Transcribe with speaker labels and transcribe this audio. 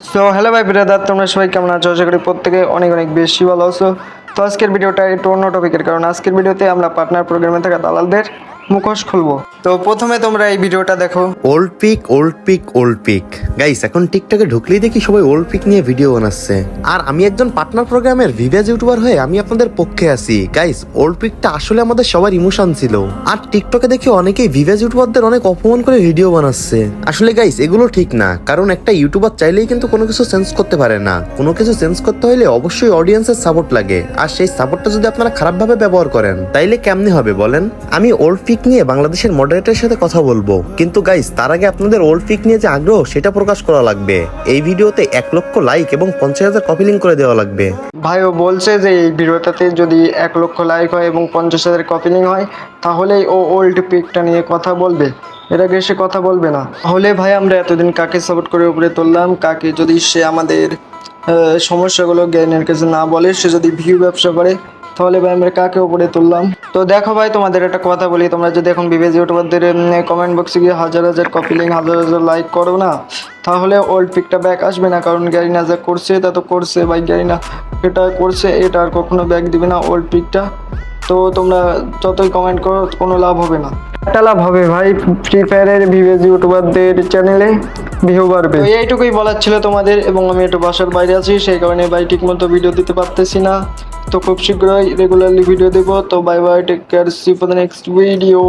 Speaker 1: So hello ভাই brother তোমরা সবাই কেমন আছো? আশা করি প্রত্যেকে অনেক অনেক বেশি ভালো আছো। তো আজকের ভিডিওটা একটু অন্য টপিকের কারণ আজকের ভিডিওতে আমরা পার্টনার প্রোগ্রামে থাকা দালালদের মুখোশ খুলবো। তো প্রথমে তোমরা এই ভিডিওটা দেখো।
Speaker 2: Old pic old pic old pic guys এখন টিকটকে ঢুকলেই দেখি সবাই ওল্ড পিক নিয়ে ভিডিও বানাচ্ছে। আর আমি একজন পার্টনার প্রোগ্রামের ভিভেজ ইউটিউবার হয়ে আমি আপনাদের পক্ষে আছি। গাইস ওল্ড পিকটা আসলে আমাদের সবার ইমোশন ছিল। আর টিকটকে দেখি অনেকেই ভিভেজ ইউটিউবারদের অনেক অপমান করে ভিডিও বানাচ্ছে। আসলে গাইস এগুলো ঠিক না। কারণ একটা ইউটিউবার চাইলেই কিন্তু কোনো কিছু চেঞ্জ করতে পারে না। কোনো কিছু চেঞ্জ করতে হলে অবশ্যই অডিয়েন্সের সাপোর্ট লাগে। আর সেই সাপোর্টটা যদি আপনারা খারাপভাবে ব্যবহার করেন, তাইলে কেমনে হবে বলেন? আমি ওল্ড পিক নিয়ে বাংলাদেশের মডারেটরের সাথে কথা বলব। কিন্তু গাইস তার আগে আপনাদের ওল্ড পিক নিয়ে যে আগ্রহ, সেটা প্রকাশ করা লাগবে। এই ভিডিওতে এক লক্ষ লাইক এবং পঞ্চাশ হাজার কপি লিঙ্ক করে দেওয়া লাগবে।
Speaker 1: ভাই, ও বলছে যে এই ভিডিওটাতে যদি এক লক্ষ লাইক হয় এবং পঞ্চাশ হাজার কপিলিং হয়, তাহলেই ও ওল্ড পিকটা নিয়ে কথা বলবে। এর আগে সে কথা বলবে না। তাহলে ভাই, আমরা এতদিন কাকে সাপোর্ট করে উপরে তুললাম? কাকে যদি সে আমাদের সমস্যাগুলো জ্ঞানের কাছে না বলে, সে যদি ভিউ ব্যবসা করে তাহলে ভাই আমরা কাকে উপরে তুললাম? তো দেখো ভাই, তোমাদের একটা কথা বলি। তোমরা যদি এখন বিবেজ ইউটিউবারদের কমেন্ট বক্সে গিয়ে হাজার হাজার কপি লিঙ্ক হাজার হাজার লাইক করো না, তাহলে ওল্ড পিকটা ব্যাক আসবে না। কারণ গ্যারিনা যা করছে, তা তো করছে ভাই। গ্যারিনা এটা করছে, এটা আর কখনো ব্যাক দিবে না ওল্ড পিকটা তো তোমরা যতই কমেন্ট করো, কোনো লাভ হবে না। একটা লাভ হবে ভাই ফ্রি ফায়ারের ভিভেজ ইউটিউবারদের চ্যানেলে ভিউ বাড়বে। এইটুকুই বলার ছিল তোমাদের, এবং আমি একটু বাসার বাইরে আছি, সেই কারণে ভাই ঠিক মতো ভিডিও দিতে পারতেছি না। তো খুব শীঘ্রই রেগুলারলি ভিডিও দেবো তো bye bye take care see for the next video